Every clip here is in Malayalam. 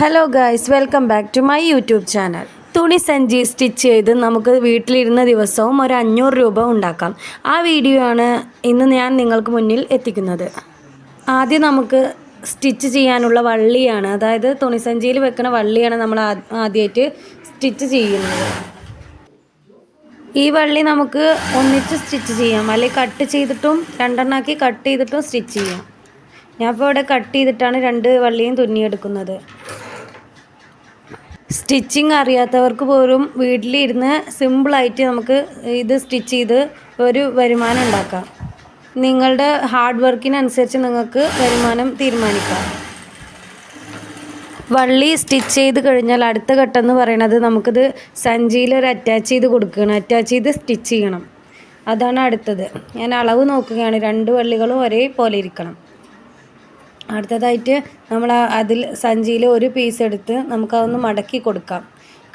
Hello guys welcome back to my YouTube channel തുണി സഞ്ചി സ്റ്റിച്ച് ചെയ്ത് നമുക്ക് വീട്ടിലിരുന്ന ദിവസവും ഒരു അഞ്ഞൂറ് രൂപ ഉണ്ടാക്കാം. ആ വീഡിയോ ആണ് ഇന്ന് ഞാൻ നിങ്ങൾക്ക് മുന്നിൽ എത്തിക്കുന്നത്. ആദ്യം നമുക്ക് സ്റ്റിച്ച് ചെയ്യാനുള്ള വള്ളിയാണ്. അതായത് തുണി സഞ്ചിയിൽ വെക്കുന്ന വള്ളിയാണ് നമ്മൾ ആദ്യമായിട്ട് സ്റ്റിച്ച് ചെയ്യുന്നത്. ഈ വള്ളി നമുക്ക് ഒന്നിച്ച് സ്റ്റിച്ച് ചെയ്യാം. അല്ലെങ്കിൽ കട്ട് ചെയ്തിട്ടും രണ്ടെണ്ണാക്കി കട്ട് ചെയ്തിട്ടും സ്റ്റിച്ച് ചെയ്യാം. ഞാൻ ഇപ്പോൾ ഇവിടെ കട്ട് ചെയ്തിട്ടാണ് രണ്ട് വള്ളിയും തുന്നിയെടുക്കുന്നത്. സ്റ്റിച്ചിങ് അറിയാത്തവർക്ക് പോലും വീട്ടിലിരുന്ന് സിമ്പിളായിട്ട് നമുക്ക് ഇത് സ്റ്റിച്ച് ചെയ്ത് ഒരു വരുമാനം ഉണ്ടാക്കാം. നിങ്ങളുടെ ഹാർഡ് വർക്കിനനുസരിച്ച് നിങ്ങൾക്ക് വരുമാനം തീരുമാനിക്കാം. വള്ളി സ്റ്റിച്ച് ചെയ്ത് കഴിഞ്ഞാൽ അടുത്ത ഘട്ടം എന്ന് പറയുന്നത് നമുക്കിത് സഞ്ചിയിൽ ഒരു അറ്റാച്ച് ചെയ്ത് കൊടുക്കണം അറ്റാച്ച് ചെയ്ത് സ്റ്റിച്ച് ചെയ്യണം. അതാണ് അടുത്തത്. ഞാൻ അളവ് നോക്കുകയാണ്. രണ്ട് വള്ളികളും ഒരേപോലെ ഇരിക്കണം. അടുത്തതായിട്ട് നമ്മൾ അതിൽ സഞ്ചിയിൽ ഒരു പീസ് എടുത്ത് നമുക്കതൊന്ന് മടക്കി കൊടുക്കാം.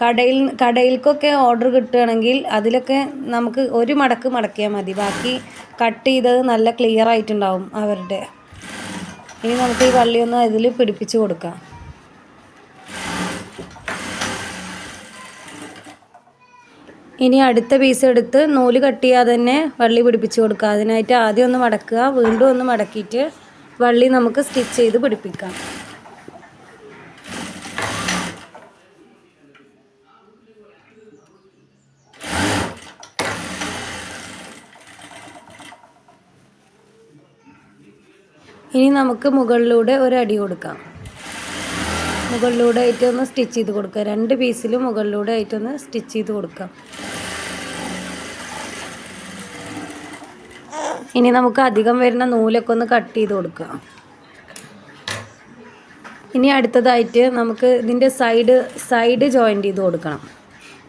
കടയിൽ കടയിൽക്കൊക്കെ ഓർഡർ കിട്ടുകയാണെങ്കിൽ അതിലൊക്കെ നമുക്ക് ഒരു മടക്ക് മടക്കിയാൽ മതി. ബാക്കി കട്ട് ചെയ്തത് നല്ല ക്ലിയർ ആയിട്ടുണ്ടാവും അവരുടെ. ഇനി നമുക്ക് ഈ വള്ളിയൊന്ന് അതിൽ പിടിപ്പിച്ച് കൊടുക്കാം. ഇനി അടുത്ത പീസ് എടുത്ത് നൂൽ കട്ട് ചെയ്യാതെ തന്നെ വള്ളി പിടിപ്പിച്ച് കൊടുക്കുക. അതിനായിട്ട് ആദ്യം ഒന്ന് മടക്കുക. വീണ്ടും ഒന്ന് മടക്കിയിട്ട് വള്ളി നമുക്ക് സ്റ്റിച്ച് ചെയ്ത് പിടിപ്പിക്കാം. ഇനി നമുക്ക് മുകളിലൂടെ ഒരു അടി കൊടുക്കാം. മുകളിലൂടെ ആയിട്ട് ഒന്ന് സ്റ്റിച്ച് ചെയ്ത് കൊടുക്കുക രണ്ട് പീസിലും മുകളിലൂടെ ആയിട്ടൊന്ന് സ്റ്റിച്ച് ചെയ്ത് കൊടുക്കാം. ഇനി നമുക്ക് അധികം വരുന്ന നൂലൊക്കെ ഒന്ന് കട്ട് ചെയ്ത് കൊടുക്കാം. ഇനി അടുത്തതായിട്ട് നമുക്ക് ഇതിന്റെ സൈഡ് സൈഡ് ജോയിന്റ് ചെയ്ത് കൊടുക്കണം.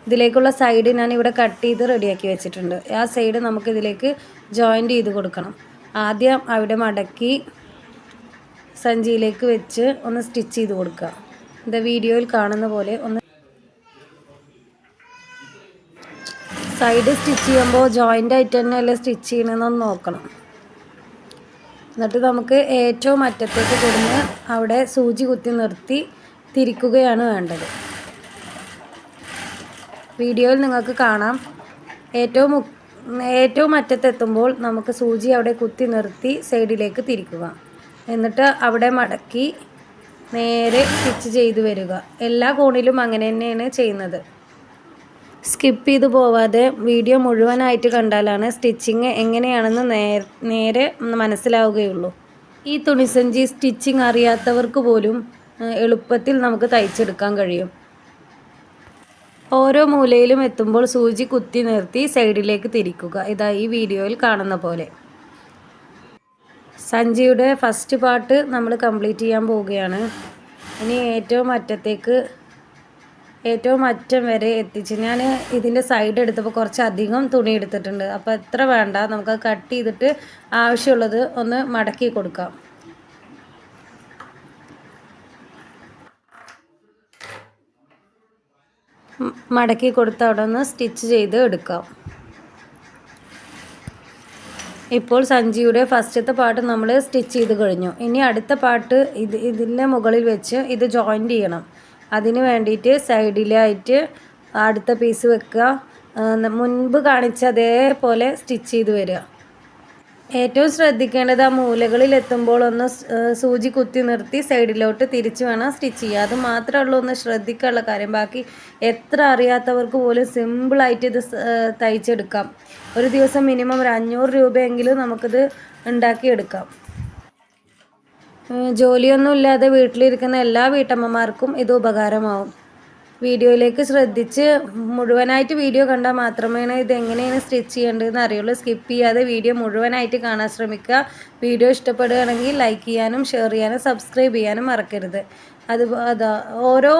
ഇതിലേക്കുള്ള സൈഡ് ഞാൻ ഇവിടെ കട്ട് ചെയ്ത് റെഡിയാക്കി വെച്ചിട്ടുണ്ട്. ആ സൈഡ് നമുക്ക് ഇതിലേക്ക് ജോയിന്റ് ചെയ്ത് കൊടുക്കണം. ആദ്യം അവിടെ മടക്കി സഞ്ചിയിലേക്ക് വെച്ച് ഒന്ന് സ്റ്റിച്ച് ചെയ്ത് കൊടുക്കുക ഇത് വീഡിയോയിൽ കാണുന്ന പോലെ ഒന്ന് സൈഡ് സ്റ്റിച്ച് ചെയ്യുമ്പോൾ ജോയിന്റ് ആയിട്ട് തന്നെയല്ലേ സ്റ്റിച്ച് ചെയ്യണമെന്നൊന്ന് നോക്കണം. എന്നിട്ട് നമുക്ക് ഏറ്റവും അറ്റത്തേക്ക് കൊടുന്ന് അവിടെ സൂചി കുത്തി നിർത്തി തിരിക്കുകയാണ് വേണ്ടത്. വീഡിയോയിൽ നിങ്ങൾക്ക് കാണാം. ഏറ്റവും ഏറ്റവും അറ്റത്തെത്തുമ്പോൾ നമുക്ക് സൂചി അവിടെ കുത്തി നിർത്തി സൈഡിലേക്ക് തിരിക്കുക. എന്നിട്ട് അവിടെ മടക്കി നേരെ സ്റ്റിച്ച് ചെയ്തു വരിക. എല്ലാ കോണിലും അങ്ങനെ തന്നെയാണ് ചെയ്യുന്നത്. സ്കിപ്പ് ചെയ്ത് പോവാതെ വീഡിയോ മുഴുവനായിട്ട് കണ്ടാലാണ് സ്റ്റിച്ചിങ് എങ്ങനെയാണെന്ന് നേരെ മനസ്സിലാവുകയുള്ളൂ. ഈ തുണിസഞ്ചി സ്റ്റിച്ചിങ് അറിയാത്തവർക്ക് പോലും എളുപ്പത്തിൽ നമുക്ക് തയ്ച്ചെടുക്കാൻ കഴിയും. ഓരോ മൂലയിലും എത്തുമ്പോൾ സൂചി കുത്തി നിർത്തി സൈഡിലേക്ക് തിരിക്കുക. ഇതാ ഈ വീഡിയോയിൽ കാണുന്ന പോലെ. സഞ്ചിയുടെ ഫസ്റ്റ് പാർട്ട് നമ്മൾ കംപ്ലീറ്റ് ചെയ്യാൻ പോവുകയാണ്. ഇനി ഏറ്റവും അറ്റത്തേക്ക് ഏറ്റവും അറ്റം വരെ എത്തിച്ച്. ഞാൻ ഇതിന്റെ സൈഡ് എടുത്തപ്പോൾ കുറച്ചധികം തുണി എടുത്തിട്ടുണ്ട്. അപ്പോൾ എത്ര വേണ്ട നമുക്ക് കട്ട് ചെയ്തിട്ട് ആവശ്യമുള്ളത് ഒന്ന് മടക്കി കൊടുക്കാം. മടക്കി കൊടുത്ത് അവിടെ ഒന്ന് സ്റ്റിച്ച് ചെയ്ത് എടുക്കാം. ഇപ്പോൾ സഞ്ചിയുടെ ഫസ്റ്റത്തെ പാട്ട് നമ്മൾ സ്റ്റിച്ച് ചെയ്ത് കഴിഞ്ഞു. ഇനി അടുത്ത പാട്ട് ഇത് ഇതിന്റെ മുകളിൽ വെച്ച് ഇത് ജോയിന്റ് ചെയ്യണം. അതിന് വേണ്ടിയിട്ട് സൈഡിലായിട്ട് അടുത്ത പീസ് വെക്കുക. മുൻപ് കാണിച്ച അതേപോലെ സ്റ്റിച്ച് ചെയ്ത് വരിക. ഏറ്റവും ശ്രദ്ധിക്കേണ്ടത് ആ മൂലകളിൽ എത്തുമ്പോൾ ഒന്ന് സൂചി കുത്തി നിർത്തി സൈഡിലോട്ട് തിരിച്ച് വേണം സ്റ്റിച്ച് ചെയ്യുക. അത് മാത്രമേ ഉള്ളൂ ഒന്ന് ശ്രദ്ധിക്കാനുള്ള കാര്യം. ബാക്കി എത്ര അറിയാത്തവർക്ക് പോലും സിമ്പിളായിട്ട് ഇത് തയ്ച്ചെടുക്കാം. ഒരു ദിവസം മിനിമം ഒരു അഞ്ഞൂറ് രൂപയെങ്കിലും നമുക്കിത് ഉണ്ടാക്കിയെടുക്കാം. ജോലിയൊന്നും ഇല്ലാതെ വീട്ടിലിരിക്കുന്ന എല്ലാ വീട്ടമ്മമാർക്കും ഇത് ഉപകാരമാവും. വീഡിയോയിലേക്ക് ശ്രദ്ധിച്ച് മുഴുവനായിട്ട് വീഡിയോ കണ്ടാൽ മാത്രമേ ഇത് എങ്ങനെയാണ് സ്റ്റിച്ച് ചെയ്യേണ്ടതെന്ന് അറിയുള്ളൂ. സ്കിപ്പ് ചെയ്യാതെ വീഡിയോ മുഴുവനായിട്ട് കാണാൻ ശ്രമിക്കുക. വീഡിയോ ഇഷ്ടപ്പെടുകയാണെങ്കിൽ ലൈക്ക് ചെയ്യാനും ഷെയർ ചെയ്യാനും സബ്സ്ക്രൈബ് ചെയ്യാനും മറക്കരുത്. അത് അതാ ഓരോ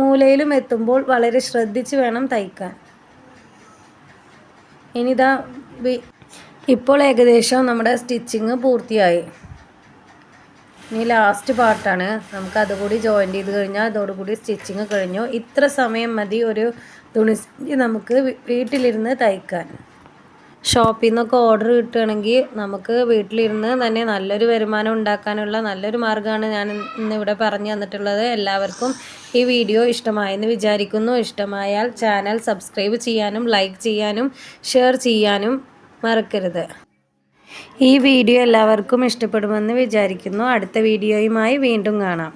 മൂലയിലും എത്തുമ്പോൾ വളരെ ശ്രദ്ധിച്ച് വേണം തയ്ക്കാൻ. ഇനിതാ ഇപ്പോൾ ഏകദേശം നമ്മുടെ സ്റ്റിച്ചിങ് പൂർത്തിയായി. ഇനി ലാസ്റ്റ് പാർട്ടാണ് നമുക്ക് അതുകൂടി ജോയിൻ ചെയ്ത് കഴിഞ്ഞാൽ അതോടുകൂടി സ്റ്റിച്ചിങ് കഴിഞ്ഞു. ഇത്ര സമയം മതി ഒരു തുണി നമുക്ക് വീട്ടിലിരുന്ന് തയ്ക്കാൻ. ഷോപ്പിൽ നിന്നൊക്കെ ഓർഡർ കിട്ടുകയാണെങ്കിൽ നമുക്ക് വീട്ടിലിരുന്ന് തന്നെ നല്ലൊരു വരുമാനം ഉണ്ടാക്കാനുള്ള നല്ലൊരു മാർഗമാണ് ഞാൻ ഇന്നിവിടെ പറഞ്ഞു തന്നിട്ടുള്ളത്. എല്ലാവർക്കും ഈ വീഡിയോ ഇഷ്ടമായെന്ന് വിചാരിക്കുന്നു. ഇഷ്ടമായാൽ ചാനൽ സബ്സ്ക്രൈബ് ചെയ്യാനും ലൈക്ക് ചെയ്യാനും ഷെയർ ചെയ്യാനും മറക്കരുത്. ഈ വീഡിയോ എല്ലാവർക്കും ഇഷ്ടപ്പെടുമെന്ന് വിചാരിക്കുന്നു. അടുത്ത വീഡിയോയുമായി വീണ്ടും കാണാം.